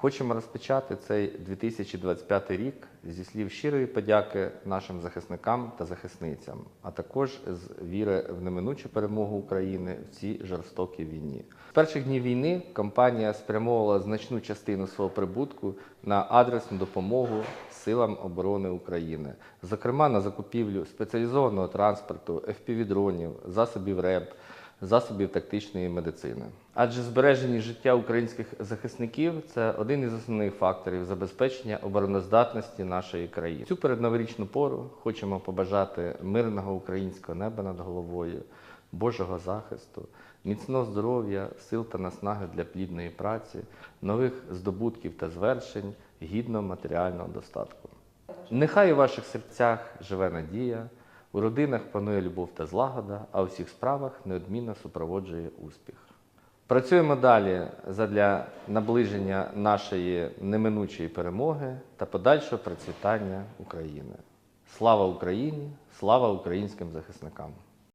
Хочемо розпочати цей 2025 рік зі слів щирої подяки нашим захисникам та захисницям, а також з віри в неминучу перемогу України в цій жорстокій війні. З перших днів війни компанія спрямовувала значну частину свого прибутку на адресну допомогу силам оборони України, зокрема на закупівлю спеціалізованого транспорту, FPV-дронів, засобів РЕБ, засобів тактичної медицини. Адже збереження життя українських захисників це один із основних факторів забезпечення обороноздатності нашої країни. Цю передноворічну пору хочемо побажати мирного українського неба над головою, Божого захисту, міцного здоров'я, сил та наснаги для плідної праці, нових здобутків та звершень, гідного матеріального достатку. Нехай у ваших серцях живе надія, у родинах панує любов та злагода, а у всіх справах неодмінно супроводжує успіх. Працюємо далі задля наближення нашої неминучої перемоги та подальшого процвітання України. Слава Україні! Слава українським захисникам!